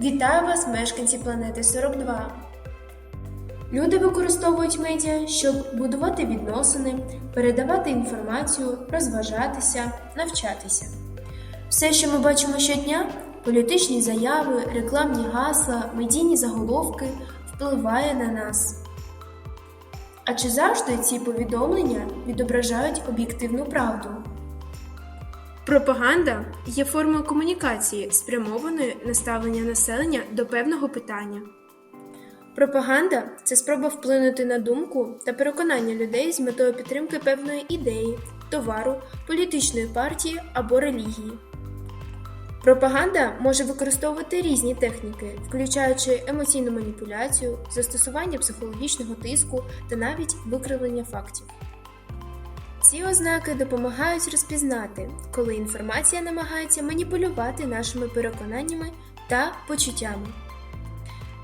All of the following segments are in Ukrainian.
Вітаю вас, мешканці планети 42. Люди використовують медіа, щоб будувати відносини, передавати інформацію, розважатися, навчатися. Все, що ми бачимо щодня політичні заяви, рекламні гасла, медійні заголовки впливає на нас. А чи завжди ці повідомлення відображають об'єктивну правду? Пропаганда є формою комунікації, спрямованої на ставлення населення до певного питання. Пропаганда це спроба вплинути на думку та переконання людей з метою підтримки певної ідеї, товару, політичної партії або релігії. Пропаганда може використовувати різні техніки, включаючи емоційну маніпуляцію, застосування психологічного тиску та навіть викривлення фактів. Ці ознаки допомагають розпізнати, коли інформація намагається маніпулювати нашими переконаннями та почуттями.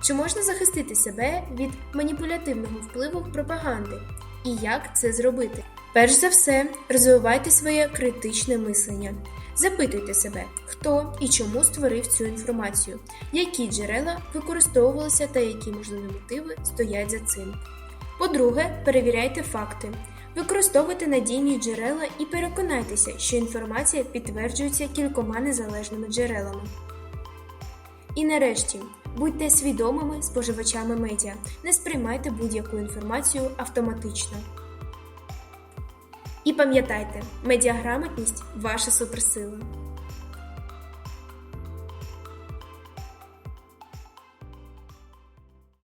Чи можна захистити себе від маніпулятивного впливу пропаганди? І як це зробити? Перш за все, розвивайте своє критичне мислення. Запитуйте себе, хто і чому створив цю інформацію, які джерела використовувалися та які можливі мотиви стоять за цим. По-друге, перевіряйте факти. Використовуйте надійні джерела і переконайтеся, що інформація підтверджується кількома незалежними джерелами. І нарешті, будьте свідомими споживачами медіа, не сприймайте будь-яку інформацію автоматично. І пам'ятайте, медіаграмотність ваша суперсила.